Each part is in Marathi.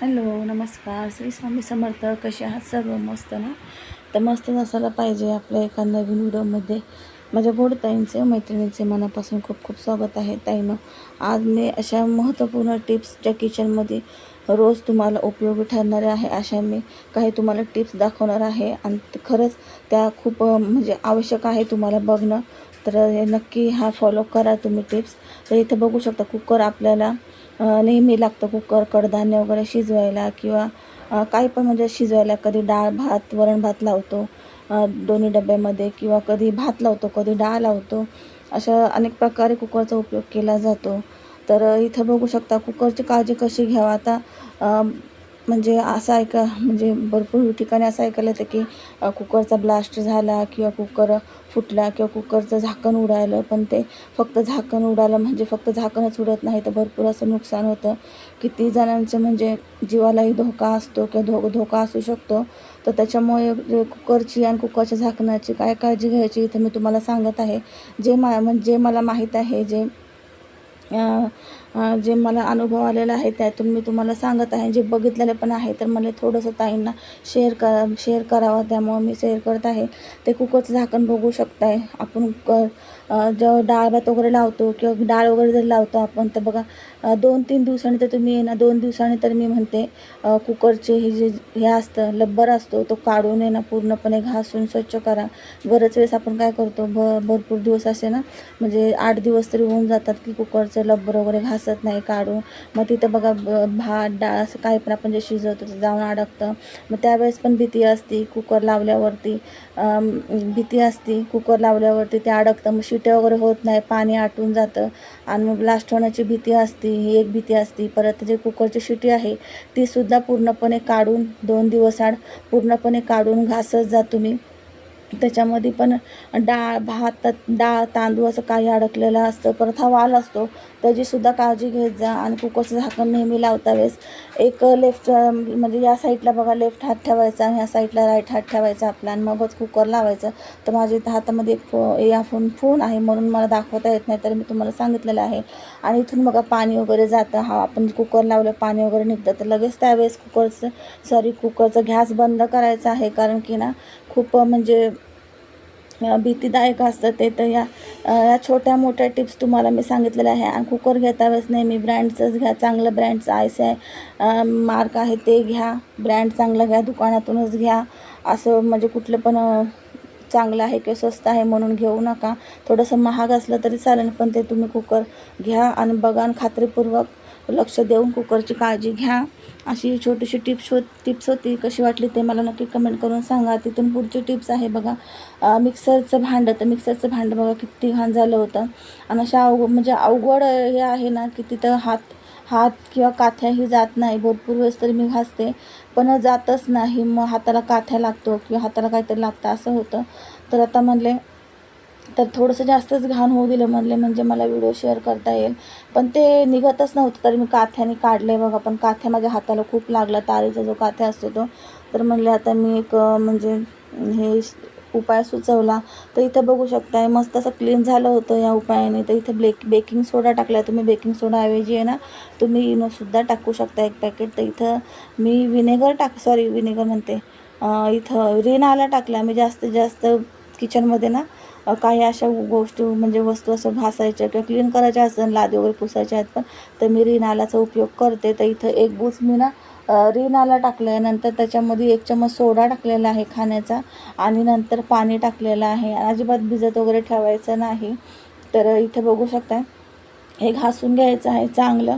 हॅलो नमस्कार. श्री स्वामी समर्थ कसे आहात सर्व? मस्त ना? तर मस्त नसायला पाहिजे आपल्या एका नवीन व्हिडिओमध्ये. माझ्या गोड ताईंचे मैत्रिणींचे मनापासून खूप खूप स्वागत आहे. ताईनं आज मी अशा महत्त्वपूर्ण टिप्स ज्या किचनमध्ये रोज तुम्हाला उपयोगी ठरणाऱ्या आहे अशा मी काही तुम्हाला टिप्स दाखवणार आहे. आणि खरंच त्या खूप म्हणजे आवश्यक आहे तुम्हाला बघणं. तर नक्की हा फॉलो करा तुम्ही टिप्स. तर इथं बघू शकता कुकर आपल्याला नेहमी लागतं कुकर कडधान्य वगैरे शिजवायला किंवा काही पण म्हणजे शिजवायला कधी डाळ भात वरण भात लावतो दोन्ही डब्यामध्ये किंवा कधी भात लावतो कधी डाळ लावतो. अशा अनेक प्रकारे कुकरचा उपयोग केला जातो. तर इथं बघू शकता कुकरची काळजी कशी घ्यावा? आता म्हणजे असं ऐका म्हणजे भरपूर ठिकाणी असं ऐकायला येतं की कुकरचा ब्लास्ट झाला किंवा कुकर फुटला किंवा कुकरचं झाकण उडालं पण ते फक्त झाकण उडालं म्हणजे फक्त झाकणच उडत नाही तर भरपूर असं नुकसान होतं. किती जणांचं म्हणजे जीवालाही धोका असतो किंवा धो धोका असू शकतो. तर त्याच्यामुळे जे कुकरची आणि कुकरच्या झाकणाची काय काळजी घ्यायची इथं मी तुम्हाला सांगत आहे. जे मा म्हणजे मला माहीत आहे जे जे मला अनुभव आलेला आहे त्यातून मी तुम्हाला सांगत आहे. जे बघितलेले पण आहे तर मला थोडंसं ताईंना शेअर करा शेअर करावं. त्यामुळं मी शेअर करत आहे. ते कुकरचं झाकण बघू शकताय. आपण जेव्हा डाळ भात वगैरे लावतो किंवा डाळ वगैरे जर लावतो आपण तर बघा दोन तीन दिवसांनी तर तुम्ही ना दोन दिवसांनी तर मी म्हणते कुकरचे हे जे हे असतं लब्बर असतो तो काढून आहे ना पूर्णपणे घासून स्वच्छ करा. बरेच वेळेस आपण काय करतो भ भरपूर दिवस असे ना म्हणजे आठ दिवस तरी होऊन जातात की कुकरचं लब्बर वगैरे घास घासत नाही काढून. मग तिथं बघा भात डाळ असं काही पण आपण जे शिजवतो ते जाऊन अडकतं. मग त्यावेळेस पण भीती असती कुकर लावल्यावरती. भीती असती कुकर लावल्यावरती ते अडकतं. मग शिट्या वगैरे होत नाही पाणी आटून जातं. आणि मग ब्लास्ट होण्याची भीती असती ही एक भीती असती. परत जे कुकरची शिटी आहे तीसुद्धा पूर्णपणे काढून दोन दिवस आड पूर्णपणे काढून घासत जा तुम्ही. त्याच्यामध्ये पण डाळ भात डाळ तांदूळ असं काही अडकलेलं असतं. परत हा वाल असतो. त्याचीसुद्धा काळजी घेत जा आणि कुकरचं झाकण नेहमी लावता वेळेस. एक लेफ्ट म्हणजे या साईडला बघा लेफ्ट हात ठेवायचा आणि ह्या साईडला राईट हात ठेवायचा आपला आणि मगच कुकर लावायचं. तर माझ्या हातामध्ये एक फो या फोन फोन आहे म्हणून मला दाखवता येत नाही तर मी तुम्हाला सांगितलेलं आहे. आणि इथून बघा पाणी वगैरे जातं. हा आपण कुकर लावलं पाणी वगैरे निघतं. तर लगेच त्यावेळेस कुकरचं सॉरी कुकरचं गॅस बंद करायचं आहे. कारण की ना खूप म्हणजे भीतीदायक असतं ते. तर या या छोट्या मोठ्या टिप्स तुम्हाला मी सांगितलेल्या आहे. आणि कुकर घेता वेळेस नेहमी ब्रँडचंच घ्या. चांगलं ब्रँडचं आयस आहे. मार्क आहे ते घ्या. ब्रँड चांगलं घ्या. दुकानातूनच घ्या. असं म्हणजे कुठलं पण चांगलं आहे किंवा स्वस्त आहे म्हणून घेऊ नका. थोडंसं महाग असलं तरी चालेल पण ते तुम्ही कुकर घ्या आणि बघा आणि खात्रीपूर्वक लक्ष देऊन कुकरची काळजी घ्या. अशी छोटीशी टिप्स हो टिप्स होती. कशी वाटली ते मला नक्की कमेंट करून सांगा. तिथून पुढची टिप्स आहे बघा मिक्सरचं भांडं. तर मिक्सरचं भांडं बघा किती घाण झालं होतं. आणि अशा अवघ म्हणजे अवघड हे आहे ना की तिथं हात हात किंवा काथ्याही जात नाही. भरपूर वेळेस तरी मी घासते. पण जातच नाही. मग हाताला काथ्या लागतो किंवा हाताला काहीतरी लागतं असं होतं. तर आता म्हणले तर थोडंसं जास्तच घाण होऊ दिलं म्हणले म्हणजे मला व्हिडिओ शेअर करता येईल. पण ते निघतच नव्हतं. तरी मी काथ्याने काढले बघा. पण काथ्या माझ्या हाताला खूप लागला. तारेचा जो काथ्या असतो तो. तर म्हणले आता मी एक म्हणजे हे उपाय सुचवला. तर इथं बघू शकताय मस्त असं क्लीन झालं होतं या उपायाने. तर इथं ब्लेक बेकिंग सोडा टाकला तुम्ही. बेकिंग सोडाऐवजी आहे ना तुम्ही इनोसुद्धा टाकू शकता एक पॅकेट तर इथं मी विनेगर टाक सॉरी विनेगर म्हणते. इथं रिन आला टाकला मी जास्तीत जास्त किचनमध्ये ना काही अशा गोष्टी म्हणजे वस्तू असं घासायच्या किंवा क्लीन करायच्या असतात लादी वगैरे पुसायच्या आहेत पण तर मी रिनालाचा उपयोग करते. तर इथं एक बूच मी ना रिनाला टाकलं आहे नंतर त्याच्यामध्ये एक चमच सोडा टाकलेला आहे खाण्याचा आणि नंतर पाणी टाकलेलं आहे. अजिबात भिजत वगैरे ठेवायचं नाही. तर इथं बघू शकता हे घासून घ्यायचं आहे चांगलं.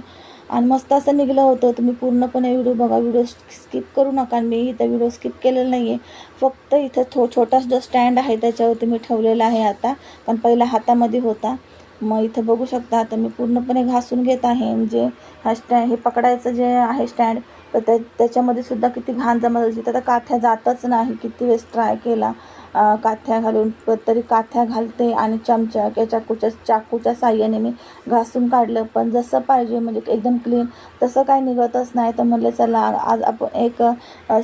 आणि मस्त असं निघलं होतं. तुम्ही पूर्णपणे व्हिडिओ बघा. व्हिडिओ स्किप करू नका. मी इथं व्हिडिओ स्किप केलेला नाही आहे फक्त इथं थो छोटा जो स्टँड आहे त्याच्यावरती मी ठेवलेला आहे आता. पण पहिला हातामध्ये होता. मग इथं बघू शकता. आता मी पूर्णपणे घासून घेत आहे. म्हणजे हा स्टँड हे पकडायचं जे आहे स्टँड तर त्या त्याच्यामध्ये सुद्धा किती घाण जमा झाली तर आता काथ्या जातच नाही. किती वेळेस ट्राय केला. काथ्या घालून तरी काथ्या घालते आणि चमचा किंवा चाकूच्या चाकूच्या साह्याने मी घासून काढलं. पण जसं पाहिजे म्हणजे एकदम क्लीन तसं काही निघतच नाही. तर म्हणलं चला आज आपण एक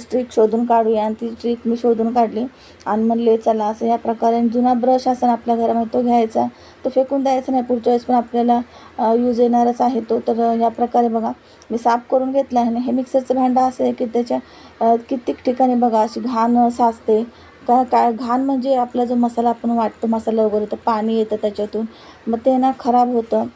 स्ट्रीक शोधून काढूया. आणि ती स्ट्रिक मी शोधून काढली. आणि म्हणले चला असं या प्रकारे. जुना ब्रश असेल आपल्या घरामध्ये तो घ्यायचा. तो फेकून द्यायचा नाही. पुढच्या वेळेस पण आपल्याला यूज येणारच आहे तो. तर या प्रकारे बघा. मी साफ करून घेतला आहे. हे मिक्सरचं भांडं असं आहे की त्याच्या कित्येक ठिकाणी बघा अशी घाण साचते. का काय घाण म्हणजे आपला जो मसाला आपण वाटतो मसाला वगैरे तर पाणी येतं त्याच्यातून. मग ते ना खराब होतं.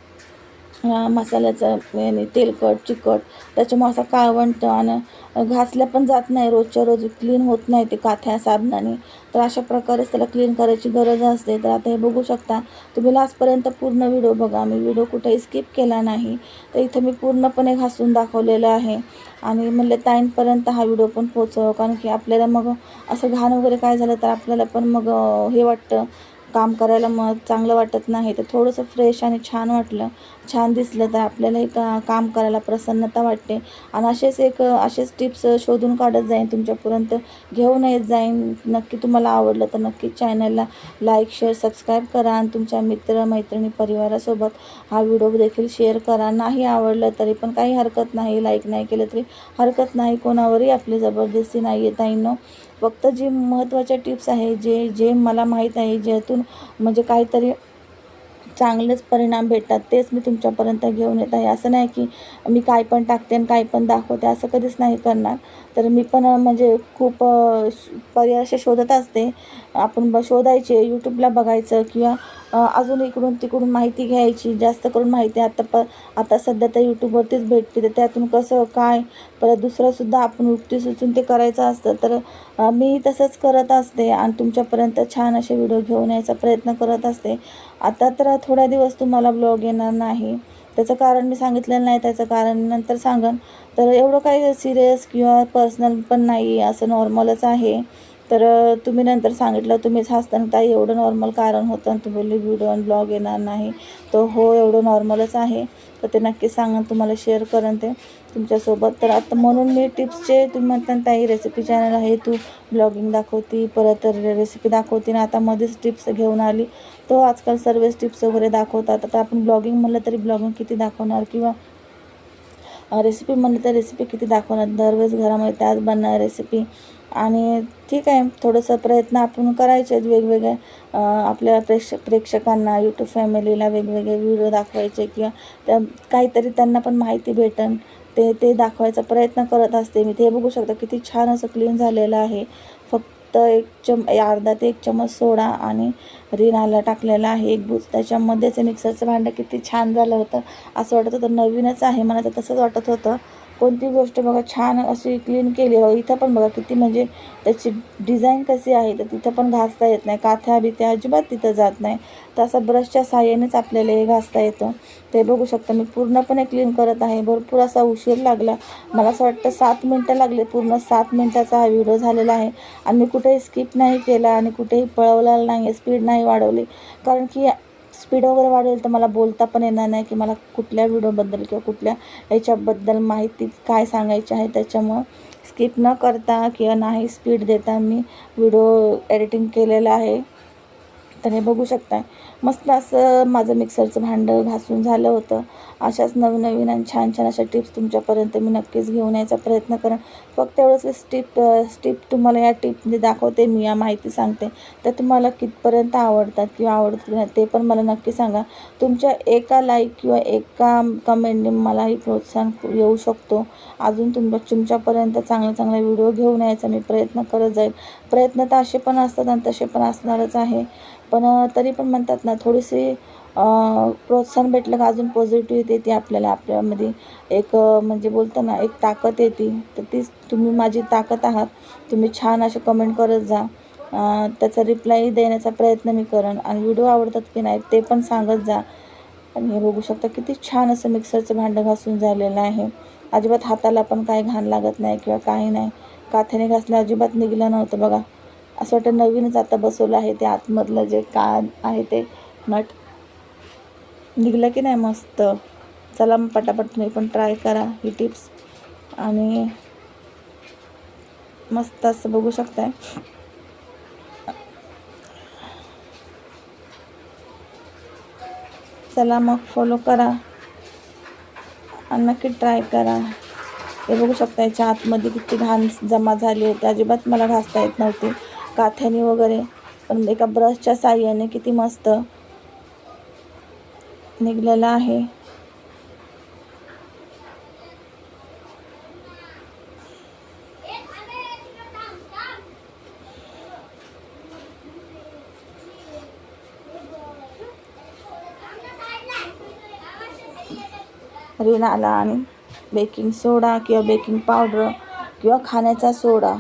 मसाल्याचं याने तेलकट चिकट त्याच्यामुळे असं काळवंट आणि घासल्या पण जात नाही रोजच्या रोज क्लीन होत नाही ते काथ्या साबणाने. तर अशा प्रकारेच त्याला क्लीन करायची गरज असते. तर आता हे बघू शकता तुम्ही लास्टपर्यंत पूर्ण व्हिडिओ बघा. मी व्हिडिओ कुठेही स्किप केला नाही. तर इथं मी पूर्णपणे घासून दाखवलेलं आहे. आणि म्हणलं ताईंपर्यंत हा व्हिडिओ पण पोचव कारण की आपल्याला मग असं घाण वगैरे काय झालं तर आपल्याला पण मग हे वाटतं काम करायला मग चांगलं वाटत नाही. तर थोडंसं फ्रेश आणि छान वाटलं. छान दिसलं तर आपल्यालाही का काम करायला प्रसन्नता वाटते. आणि असेच एक असेच टिप्स शोधून काढत जाईन तुमच्यापर्यंत. घेऊन येत जाईन. नक्की तुम्हाला आवडलं तर नक्की चॅनलला लाईक शेअर सबस्क्राईब करा. आणि तुमच्या मित्र मैत्रिणी परिवारासोबत हा व्हिडिओ देखील शेअर करा. नाही आवडलं तरी पण काही हरकत नाही. लाईक नाही केलं तरी हरकत नाही. कोणावरही आपली जबरदस्ती नाही येत आहे फक्त जे महत्त्वाच्या टिप्स आहे जे जे मला माहीत आहे ज्यातून म्हणजे काहीतरी चांगलेच परिणाम भेटतात तेच मी तुमच्यापर्यंत घेऊन येत आहे. असं नाही की मी काय पण टाकते आणि काय पण दाखवते असं कधीच नाही करणार. तर मी पण म्हणजे खूप पर्याय असे शोधत असते. आपण ब शोधायचे यूट्यूबला बघायचं किंवा अजून इकडून तिकडून माहिती घ्यायची जास्त करून माहिती आता प आता सध्या तर यूट्यूबवरतीच भेटते. तर त्यातून कसं काय? परत दुसरंसुद्धा आपण युक्ती सुचून ते करायचं असतं तर मी तसंच करत असते आणि तुमच्यापर्यंत छान असे व्हिडिओ घेऊन यायचा प्रयत्न करत असते. आता तर थोड्या दिवस तुम्हाला ब्लॉग येणार नाही. त्याचं कारण मी सांगितलेलं नाही त्याचं कारण नंतर सांगन. तर एवढं काही सिरियस किंवा पर्सनल पण नाही असं नॉर्मलच आहे. तर तुम्ही नंतर सांगितलं तुम्हीच हसताना ताई एवढं नॉर्मल कारण होतं आणि तुम्ही व्हिडिओ आणि ब्लॉग येणार नाही. तर हो एवढं नॉर्मलच आहे. तर ते नक्की सांगा तुम्हाला शेअर करेन ते तुमच्यासोबत. तर आता म्हणून मी टिप्सचे तुम्ही म्हणता ताई रेसिपी चॅनल आहे तू ब्लॉगिंग दाखवती परत रेसिपी दाखवते. ना आता मध्येच टिप्स घेऊन आली. तो आजकाल सर्वच टिप्स वगैरे दाखवतात. आता आपण ब्लॉगिंग म्हणलं तरी ब्लॉगिंग किती दाखवणार किंवा रेसिपी म्हणलं तर रेसिपी किती दाखवणार? दरवेळेस घरामध्ये त्याच बनणार रेसिपी आणि ठीक आहे थोडंसं प्रयत्न आपण करायचे आहेत वेगवेगळे. आपल्या प्रेक्ष प्रेक्षकांना यूट्यूब फॅमिलीला वेगवेगळे व्हिडिओ दाखवायचे किंवा त्या काहीतरी त्यांना पण माहिती भेटन. ते ते दाखवायचा प्रयत्न करत असते. मी ते बघू शकता किती छान असं क्लीन झालेलं आहे. फक्त एक चम अर्धा ते एक चमच सोडा आणि रिन आला टाकलेला आहे एक बूज त्याच्यामध्येच मिक्सरचं भांडं किती छान झालं होतं. असं वाटत होतं नवीनच आहे. मला तर तसंच वाटत होतं. कोणती गोष्ट बघा छान अशी क्लीन केली बघा इथं पण बघा किती म्हणजे त्याची डिझाईन कशी आहे तर तिथं पण घासता येत नाही. काथ्या बिथ्या अजिबात तिथं जात नाही. तर असं ब्रशच्या साह्यानेच आपल्याला हे घासता येतं. ते बघू शकता मी पूर्णपणे क्लीन करत आहे. भरपूर असा उशीर लागला. मला असं वाटतं सात मिनटं लागले. पूर्ण सात मिनटाचा हा व्हिडिओ झालेला आहे. आणि मी कुठेही स्किप नाही केला आणि कुठेही पळवलेला नाही स्पीड नाही वाढवली. कारण की स्पीड वगैरे वाढेल तर मला बोलता पण येणार नाही की मला कुठल्या व्हिडिओबद्दल किंवा कुठल्या याच्याबद्दल माहिती काय सांगायची आहे. त्याच्यामुळं स्किप न करता किंवा नाही स्पीड देता मी व्हिडिओ एडिटिंग केलेला आहे. तर हे बघू शकता मस्त असं माझं मिक्सरचं भांडं घासून झालं होतं. अशाच नवनवीन आणि छान छान अशा टिप्स तुमच्यापर्यंत मी नक्कीच घेऊन यायचा प्रयत्न करेन. फक्त एवढंच स्टिप स्टिप तुम्हाला या टिपमध्ये दाखवते मी या माहिती सांगते. तर तुम्हाला कितपर्यंत आवडतात किंवा आवडत की नाही ते पण मला नक्की सांगा. तुमच्या एका लाईक किंवा एका कमेंटने मलाही प्रोत्साहन येऊ शकतो. अजून तुमच्या तुमच्यापर्यंत चांगले चांगले व्हिडिओ घेऊन यायचा मी प्रयत्न करत जाईल. प्रयत्न तर असे पण असतात आणि तसे पण असणारच आहे. पण तरी पण म्हणतात ना थोडीशी प्रोत्साहन भेटलं का अजून पॉझिटिव्ह येते आपल्याला आपल्यामध्ये एक म्हणजे बोलतो ना एक ताकद येते. तर तीच तुम्ही माझी ताकद आहात. तुम्ही छान असे कमेंट करत जा. त्याचा रिप्लाय देण्याचा प्रयत्न मी करेन. आणि व्हिडिओ आवडतात की नाही ते पण सांगत जा. आणि हे बघू शकता किती छान असं मिक्सरचं भांडं घासून झालेलं आहे. अजिबात हाताला पण काही घाण लागत नाही किंवा काही नाही. काथ्याने घासलं अजिबात निघलं नव्हतं बघा. असं वाटतं नवीनच आता बसवलं आहे ते आतमधलं जे कान आहे ते नट. निघलं की नाही मस्त. चला मग पटापट तुम्ही पण ट्राय करा ही टिप्स आणि मस्त असं बघू शकताय. चला मग फॉलो करा. आणि नक्की ट्राय करा. हे बघू शकता याच्या आतमध्ये किती घाण जमा झाली होती. अजिबात मला घासता येत नव्हती. काथ्याने वगैरे. पण एका ब्रशच्या साह्याने किती मस्त निघलेलं आहे. रिन आला आणि बेकिंग सोडा किंवा बेकिंग पावडर किंवा खाण्याचा सोडा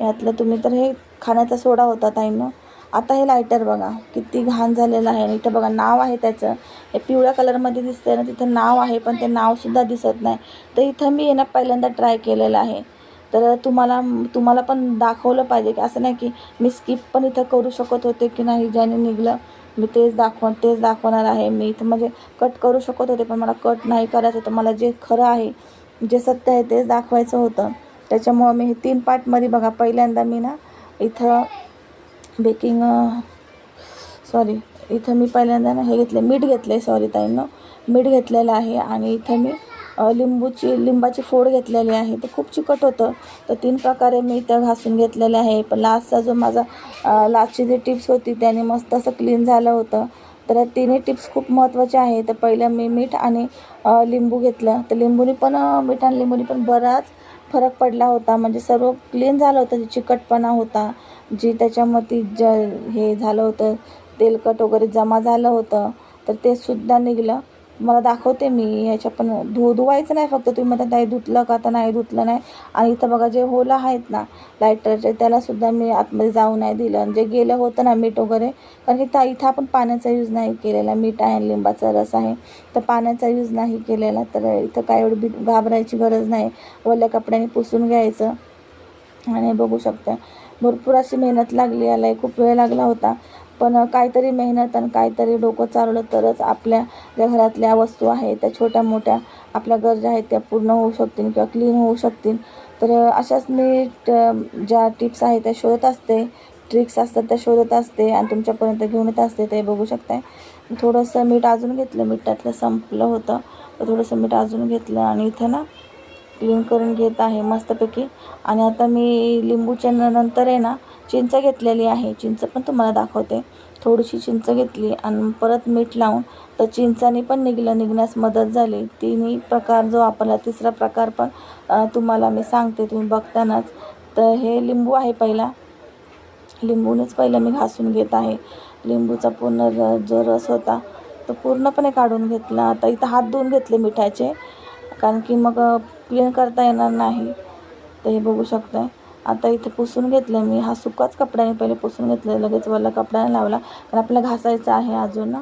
यातलं तुम्ही तर हे खाण्याचा सोडा होता ताईनं. आता हे लायटर बघा. किती घाण झालेलं आहे. आणि इथं बघा नाव आहे त्याचं. हे पिवळ्या कलरमध्ये दिसतंय ना तिथं नाव आहे पण ते नावसुद्धा दिसत नाही. तर इथं मी आहे ना पहिल्यांदा ट्राय केलेलं आहे. तर तुम्हाला तुम्हाला पण दाखवलं पाहिजे की असं नाही की मी स्किप पण इथं करू शकत होते की नाही ज्याने निघलं. मी तेच दाखव तेच दाखवणार आहे. मी इथं म्हणजे कट करू शकत होते पण मला कट नाही करायचं. होतं मला जे खरं आहे जे सत्य आहे तेच दाखवायचं होतं. त्याच्यामुळं मी हे तीन पार्टमध्ये बघा पहिल्यांदा मी ना इथं बेकिंग सॉरी इथं मी पहिल्यांदा ना हे घेतले मीठ घेतलं आहे सॉरी ताईनं. मीठ घेतलेलं आहे आणि इथं मी लिंबूची लिंबाची फोड घेतलेली आहे. ते खूप चिकट होतं. तर तीन प्रकारे मी इथं घासून घेतलेले आहे. पण लास्टचा जो माझा लास्टची जी टिप्स होती त्याने मस्त असं क्लीन झालं होतं. तर तिन्ही टिप्स खूप महत्त्वाच्या आहे तर पहिलं मी मीठ आणि लिंबू घेतलं. तर लिंबूनी पण मीठ आणि लिंबूनी पण बराच फरक पडला होता. म्हणजे सर्व क्लीन झालं होतं चिकटपणा होता जी त्याच्यामध्ये ज हे झालं होतं तेलकट वगैरे जमा झालं होतं तर ते सुद्धा निघलं. मला दाखवते मी ह्याच्या पण धु धुवायचं नाही फक्त तुम्ही म्हणता नाही धुतलं का? तर नाही धुतलं नाही. आणि इथं बघा जे होलं आहेत ना लायटरचे त्यालासुद्धा मी आतमध्ये जाऊ नाही दिलं. जे गेलं होतं ना मीठ वगैरे कारण की त्या इथं आपण पाण्याचा यूज नाही केलेला. मीठ आहे लिंबाचा रस आहे तर पाण्याचा यूज नाही केलेला. तर इथं काय एवढं बी घाबरायची गरज नाही. ओल्या कपड्याने पुसून घ्यायचं. आणि बघू शकता भरपूर अशी मेहनत लागली. याला खूप वेळ लागला होता. पण काहीतरी मेहनत आणि काहीतरी डोकं चालवलं तरच आपल्या ज्या घरातल्या वस्तू आहेत त्या छोट्या मोठ्या आपल्या गरजा आहेत त्या पूर्ण होऊ शकतील किंवा क्लीन होऊ शकतील. तर अशाच मी ज्या टिप्स आहेत त्या शोधत असते ट्रिक्स असतात त्या शोधत असते आणि तुमच्यापर्यंत घेऊन येत असते ते बघू शकताय. थोडंसं मीठ अजून घेतलं मीठातलं संपलं होतं. तर थोडंसं मीठ अजून घेतलं आणि इथं ना क्लीन करून घेत आहे मस्तपैकी. आणि आता मी लिंबूच्या नंतर आहे ना चिंच घेतलेली आहे. चिंच पण तुम्हाला दाखवते. थोडीशी चिंच घेतली आणि परत मीठ लावून तर चिंचाने पण निघलं निघण्यास मदत झाली. तिन्ही प्रकार जो वापरला तिसरा प्रकार पण तुम्हाला मी सांगते. तुम्ही बघतानाच. तर हे लिंबू आहे पहिला. लिंबूनेच पहिलं मी घासून घेत आहे. लिंबूचा पूर्ण र जो रस होता तो पूर्णपणे काढून घेतला. आता इथं हात धुवून घेतले मिठाचे. कारण की मग क्लीन करता येणार नाही. तर हे बघू शकता आता इथे पुसून घेतलं मी. हा सुकाच कपड्याने पहिले पुसून घेतलं लगेच वरला कपड्याने लावला. कारण आपल्याला घासायचा आहे अजून. ना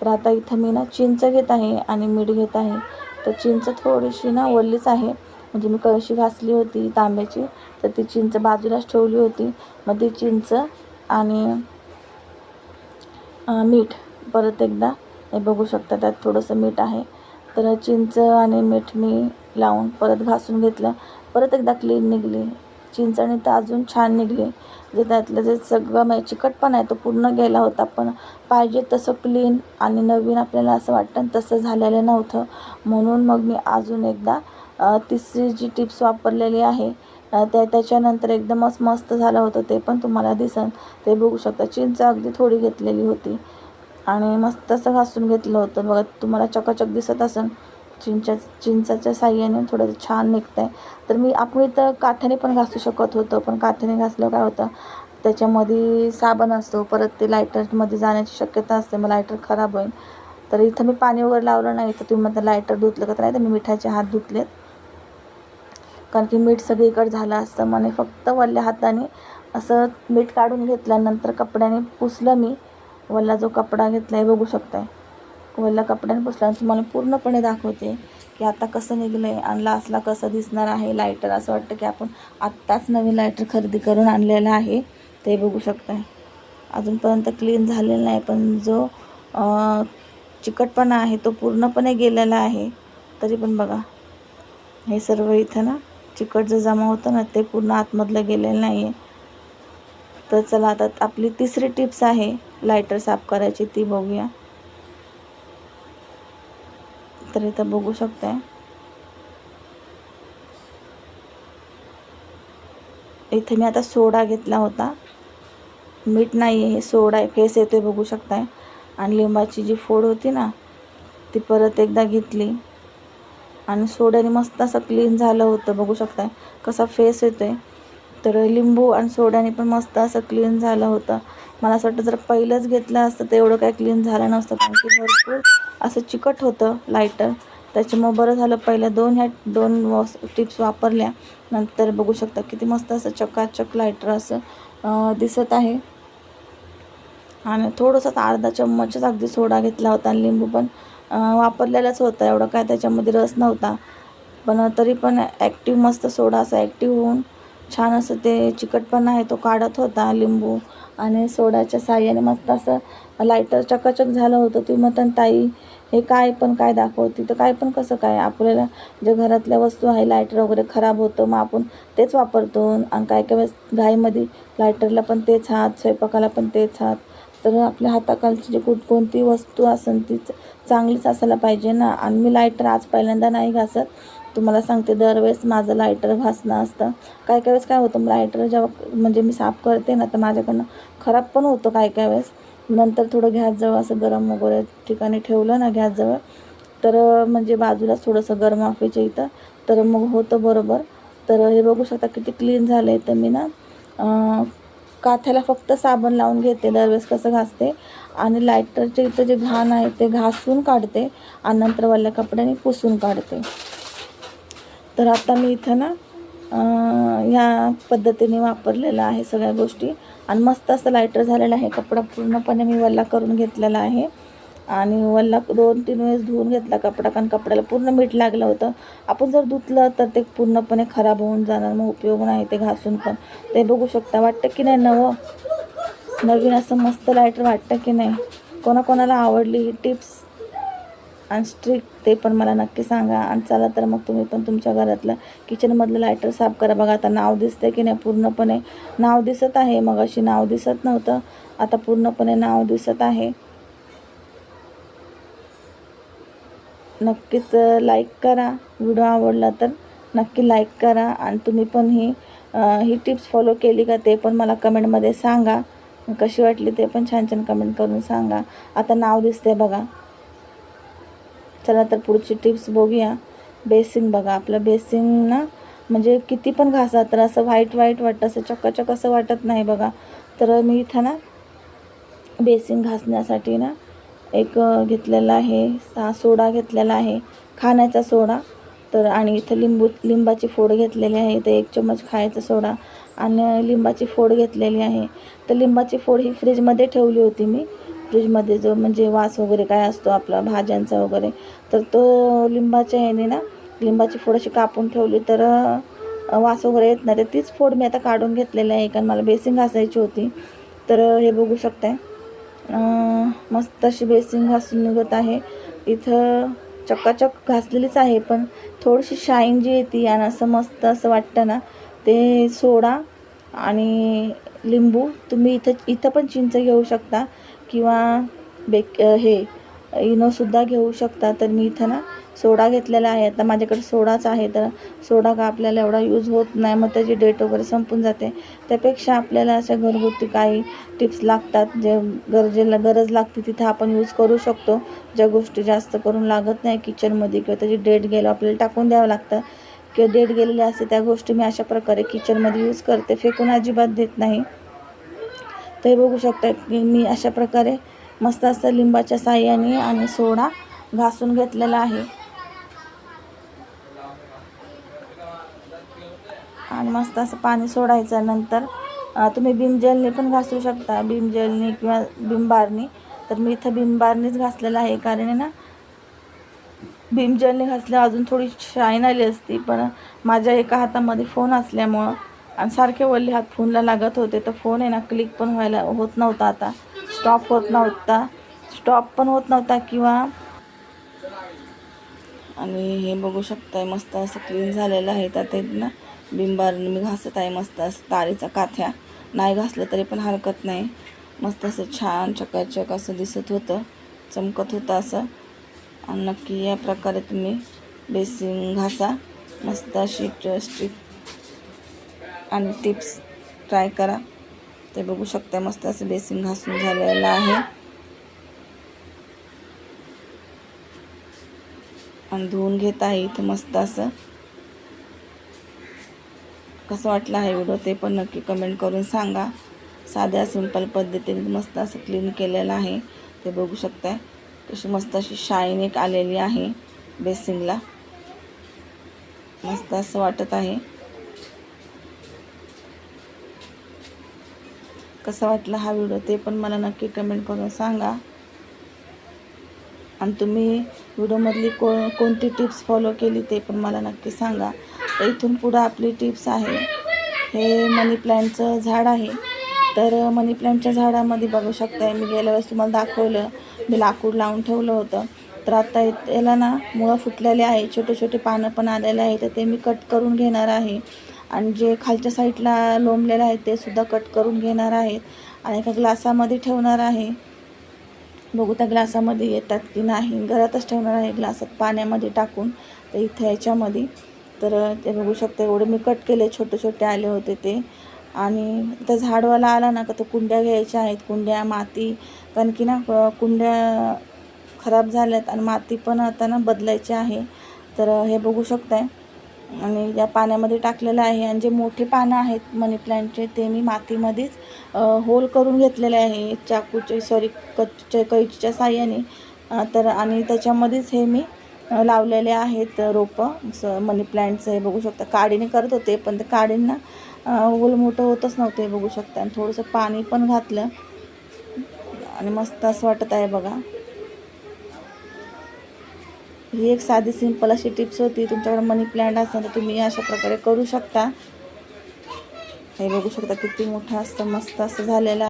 तर आता इथं मी ना चिंच घेत आहे आणि मीठ घेत आहे. तर चिंच थोडीशी ना ओलीच आहे. म्हणजे मी कळशी घासली होती तांब्याची. तर ती चिंच बाजूलाच ठेवली होती. मग ती चिंच आणि मीठ परत एकदा. हे बघू शकता त्यात थोडंसं मीठ आहे. तर चिंच आणि मीठ मी लावून परत घासून घेतलं. परत एकदा क्लीन निघली. चिंचणी तर अजून छान निघली. जे त्यातलं जे सगळं म्हणजे चिकटपणा आहे तो पूर्ण गेला होता. पण पाहिजे तसं क्लीन आणि नवीन आपल्याला असं वाटतं तसं झालेलं नव्हतं. म्हणून मग मी अजून एकदा तिसरी जी टिप्स वापरलेली आहे त्या त्याच्यानंतर एकदमच मस्त झालं होतं ते पण तुम्हाला दिसन. ते बघू शकता. चिंच अगदी थोडी घेतलेली होती. आणि मस्त असं घासून घेतलं होतं. बघा तुम्हाला चकाचक दिसत असेल चिंचा चिंचाच्या साह्याने थोडं छान निघतं आहे तर मी आपण इथं काथ्याने पण घासू शकत होतं पण काथ्याने घासलं काय होतं त्याच्यामध्ये साबण असतो परत ते लायटरमध्ये जाण्याची शक्यता असते मग लायटर खराब होईल. तर इथं मी पाणी वगैरे लावलं नाही तर तुम्ही म्हणता लायटर धुतलं का? तर नाही तर मी मिठाचे हात धुतलेत. कारण की मीठ सगळीकडे झालं असतं म्हणे फक्त वल्ल्या हाताने असं मीठ काढून घेतल्यानंतर कपड्याने पुसलं मी. वल्ला जो कपडा घेतला आहे बघू शकताय. वल्ला कपड्याने पुसला तुम्हाला पूर्णपणे दाखवते की आता कसं निघलं आहे आणि लास्टला कसं दिसणार आहे लायटर असं वाटतं की आपण आत्ताच नवीन लायटर खरेदी करून आणलेलं आहे. ते बघू शकता. अजूनपर्यंत क्लीन झालेलं नाही पण जो चिकटपणा आहे तो पूर्णपणे गेलेला आहे. तरी पण बघा. हे सर्व इथं ना चिकट जो जमा होतं ना ते पूर्ण आतमधलं गेलेलं नाही आहे तर चला आता आपली तिसरी टिप्स आहे लायटर साफ करायची ती बघूया. तर इथं बघू शकताय. इथे मी आता सोडा घेतला होता. मीठ नाही आहे हे सोडा आहे फेस येते बघू शकताय. आणि लिंबाची जी फोड होती ना ती परत एकदा घेतली. आणि सोड्याने मस्त असं क्लीन झालं होतं बघू शकताय. कसा फेस येतोय. तर लिंबू आणि सोड्याने पण मस्त असं क्लीन झालं होतं. मला असं वाटतं जर पहिलंच घेतलं असतं तर एवढं काय क्लीन झालं नसतं. कारण की भरपूर असं चिकट होतं लायटर त्याच्यामुळं बरं झालं पहिल्या दोन ह्या दोन वॉस टिप्स वापरल्या. नंतर बघू शकता किती मस्त असं चकाचक लायटर असं दिसत आहे. आणि थोडंसं अर्धा चम्मचच अगदी सोडा घेतला होता आणि लिंबू पण वापरलेलाच होता. एवढं काय त्याच्यामध्ये रस नव्हता. पण तरी पण ॲक्टिव्ह मस्त सोडा असा ॲक्टिव्ह होऊन छान असं ते चिकटपणा आहे तो काढत होता लिंबू आणि सोड्याच्या साह्याने मस्त असं लायटर चकाचक झालं होतं. ती मतन ताई हे काय पण काय दाखवते तर काय पण कसं काय? आपल्याला जे घरातल्या वस्तू आहे लायटर वगैरे खराब होतं मग आपण तेच वापरतो. आणि काय काय वेळेस घाईमध्ये लायटरला पण तेच हात स्वयंपाकाला पण तेच हात. तर आपल्या हाताखालची जी कुठ कोणती वस्तू असेल ती चांगलीच असायला पाहिजे ना. आणि मी लायटर आज पहिल्यांदा नाही घासत. तुम्हाला सांगते दरवेळेस माझं लायटर घासणं असतं. काय काय वेळेस काय होतं लायटर जेव्हा म्हणजे मी साफ करते ना तर माझ्याकडनं खराब पण होतं काय काय वेळेस. नंतर थोडं गॅसजवळ असं गरम वगैरे ठिकाणी ठेवलं ना गॅसजवळ तर म्हणजे बाजूला थोडंसं गरम वाफेच्या इथं तर मग होतं बरोबर. तर हे बघू शकता किती क्लीन झालं आहे तर मी ना. काथ्याला फक्त साबण लावून घेते दरवेळेस कसं घासते. आणि लायटरचे इथं जे घाण आहे ते घासून काढते आणि नंतर वल्ल्या कपड्याने पुसून काढते. तर आता मी इथं ना ह्या पद्धतीने वापरलेलं आहे सगळ्या गोष्टी. आणि मस्त असं लायटर झालेलं आहे. कपडा पूर्णपणे मी वल्ला करून घेतलेला आहे. आणि वल्ला दोन तीन वेळेस धुवून घेतला कपडा कारण कपड्याला पूर्ण मीठ लागलं होतं. आपण जर धुतलं तर ते पूर्णपणे खराब होऊन जाणार. मग उपयोग नाही ते घासून पण. ते बघू शकता. वाटतं की नाही नवं? नवीन असं मस्त लायटर वाटतं की नाही? कोणाकोणाला आवडली ही टिप्स आणि स्ट्रिक्ट ते पण मला नक्की सांगा. आणि चला तर मग तुम्ही पण तुमच्या घरातलं किचनमधलं लायटर साफ करा. बघा आता नाव दिसतंय की नाही? पूर्णपणे नाव दिसत आहे. मग अशी नाव दिसत नव्हतं. आता पूर्णपणे नाव दिसत आहे. नक्कीच लाईक करा. व्हिडिओ आवडला तर नक्की लाईक करा. आणि तुम्ही पण ही ही टिप्स फॉलो केली का ते पण मला कमेंटमध्ये सांगा. कशी वाटली ते पण छान छान कमेंट करून सांगा. आता नाव दिसते बघा. चला तर पुढची टिप्स बघूया. बेसिंग बघा आपलं बेसिंग ना म्हणजे किती पण घासा तर असं व्हाईट व्हाईट वाटतं असं चकाचक असं वाटत नाही बघा. तर मी इथं ना बेसिंग घासण्यासाठी ना एक घेतलेला आहे सा सोडा घेतलेला आहे खाण्याचा सोडा. तर आणि इथं लिंबू लिंबाची फोड घेतलेली आहे इथं एक चम्मच खायचा सोडा आणि लिंबाची फोड घेतलेली आहे. तर लिंबाची फोड ही फ्रीजमध्ये ठेवली होती मी. फ्रीजमध्ये जो म्हणजे वास वगैरे काय असतो आपला भाज्यांचा वगैरे तर तो लिंबाच्या ह्याने ना लिंबाची फोड अशी कापून ठेवली तर वास वगैरे येत नाही. तर तीच फोड मी आता काढून घेतलेली आहे कारण मला बेसिंग घासायची होती. तर हे बघू शकताय. मस्त अशी बेसिंग घासून निघत आहे. इथं चक्काचक घासलेलीच आहे पण थोडीशी शाईन जी येते आणि असं मस्त असं वाटतं ना ते सोडा आणि लिंबू तुम्ही इथं इथं पण चिंच घेऊ शकता. किंवा बेक हे इनोसुद्धा घेऊ शकता. तर मी इथं ना सोडा घेतलेला आहे. आता माझ्याकडे सोडाच आहे. तर सोडा का आपल्याला एवढा यूज होत नाही? मग त्याची डेट वगैरे संपून जाते. त्यापेक्षा आपल्याला अशा घरगुती काही टिप्स लागतात जे गरजेला गरज लागते तिथं आपण यूज करू शकतो. ज्या गोष्टी जास्त करून लागत नाही किचनमध्ये किंवा त्याची डेट गेलं आपल्याला टाकून द्यावं लागतं. किंवा डेट गेलेली असते त्या गोष्टी मी अशा प्रकारे किचनमध्ये यूज करते. फेकून अजिबात देत नाही. ते बघू शकता की मी अशा प्रकारे मस्त असं लिंबाच्या साह्याने आणि सोडा घासून घेतलेला आहे. आणि मस्त असं पाणी सोडायचं नंतर तुम्ही बिमजेलने पण घासू शकता. बिमजेलने किंवा बिमबारनी तर मी इथं बिमबारनीच घासलेलं आहे. कारण आहे ना भीम घासल्या अजून थोडी शाईन आली असती. पण माझ्या एका हातामध्ये फोन असल्यामुळं आणि सारखे वल्ले हात फोनला लागत होते. तर फोन आहे ना क्लिक पण व्हायला होत नव्हता आता. स्टॉप होत नव्हता. स्टॉप पण होत नव्हता किंवा आणि हे बघू शकताय मस्त असं क्लीन झालेलं आहे. त्यात ते ना बिंबार मी घासत आहे मस्त असं तारीचा काथ्या. नाही घासलं तरी पण हरकत नाही. मस्त असं छान चकाचक असं दिसत होतं. चमकत होतं असं. आणि नक्की या प्रकारे तुम्ही बेसिंग घासा. मस्त अशी स्टिक आणि टिप्स ट्राय करा. ते बघू शकता मस्त असं बेसिन घासून झालेलं आहे. आणि धुवून घेत आहे इथं मस्त असं. कसं वाटलं आहे व्हिडिओ ते पण नक्की कमेंट करून सांगा. साध्या सिंपल पद्धतीने मस्त असं क्लीन केलेलं आहे. ते बघू शकताय कशी मस्त अशी शाईन एक आलेली आहे बेसिंगला मस्त असं वाटत आहे. कसा वाटलं हा व्हिडिओ ते पण मला नक्की कमेंट करून सांगा. आणि तुम्ही व्हिडिओमधली को कोणती टिप्स फॉलो केली ते पण मला नक्की सांगा. तर इथून पुढं आपली टिप्स आहे हे मनी प्लॅनचं झाड आहे. तर मनी प्लॅनच्या झाडामध्ये बघू शकताय मी गेल्या वेळेस तुम्हाला दाखवलं मी लाकूड लावून ठेवलं होतं. तर आता याला ना मुळं फुटलेले आहे छोटे छोटे पानं पण आलेले आहे तर ते मी कट करून घेणार आहे. आणि जे खालच्या साईडला लोंबलेलं आहे ते सुद्धा कट करून घेणार आहेत. आणि एका ग्लासामध्ये ठेवणार आहे. बघू त्या ग्लासामध्ये येतात की नाही. घरातच ठेवणार आहे ग्लासात पाण्यामध्ये टाकून. तर इथे याच्यामध्ये. तर ते बघू शकता एवढे मी कट केले छोटे छोटे आले होते ते. आणि त्या झाडवाला आला ना का तो कुंड्या घ्यायच्या आहेत. कुंड्या माती. कारण की ना कुंड्या खराब झाल्यात आणि माती पण आता ना बदलायची आहे. तर हे बघू शकताय. आणि या पाण्यामध्ये टाकलेलं आहे. आणि जे मोठे पानं आहेत मनी प्लॅन्टचे ते मी मातीमध्येच होल करून घेतलेले आहे. चाकूचे सॉरी कच कैचीच्या साह्याने. तर आणि त्याच्यामध्येच हे मी लावलेले आहेत रोपं. स मनी प्लॅन्टचं हे बघू शकता. काडीने करत होते पण ते काडींना होल मोठं होतच नव्हते हे बघू शकता. आणि थोडंसं पाणी पण घातलं. आणि मस्त असं वाटत आहे बघा. ही एक साधी सिंपल अशी टिप्स होती. तुमच्याकडे मनी प्लॅन्ट असेल तर तुम्ही अशा प्रकारे करू शकता. हे बघू शकता किती मोठं असतं मस्त असं झालेलं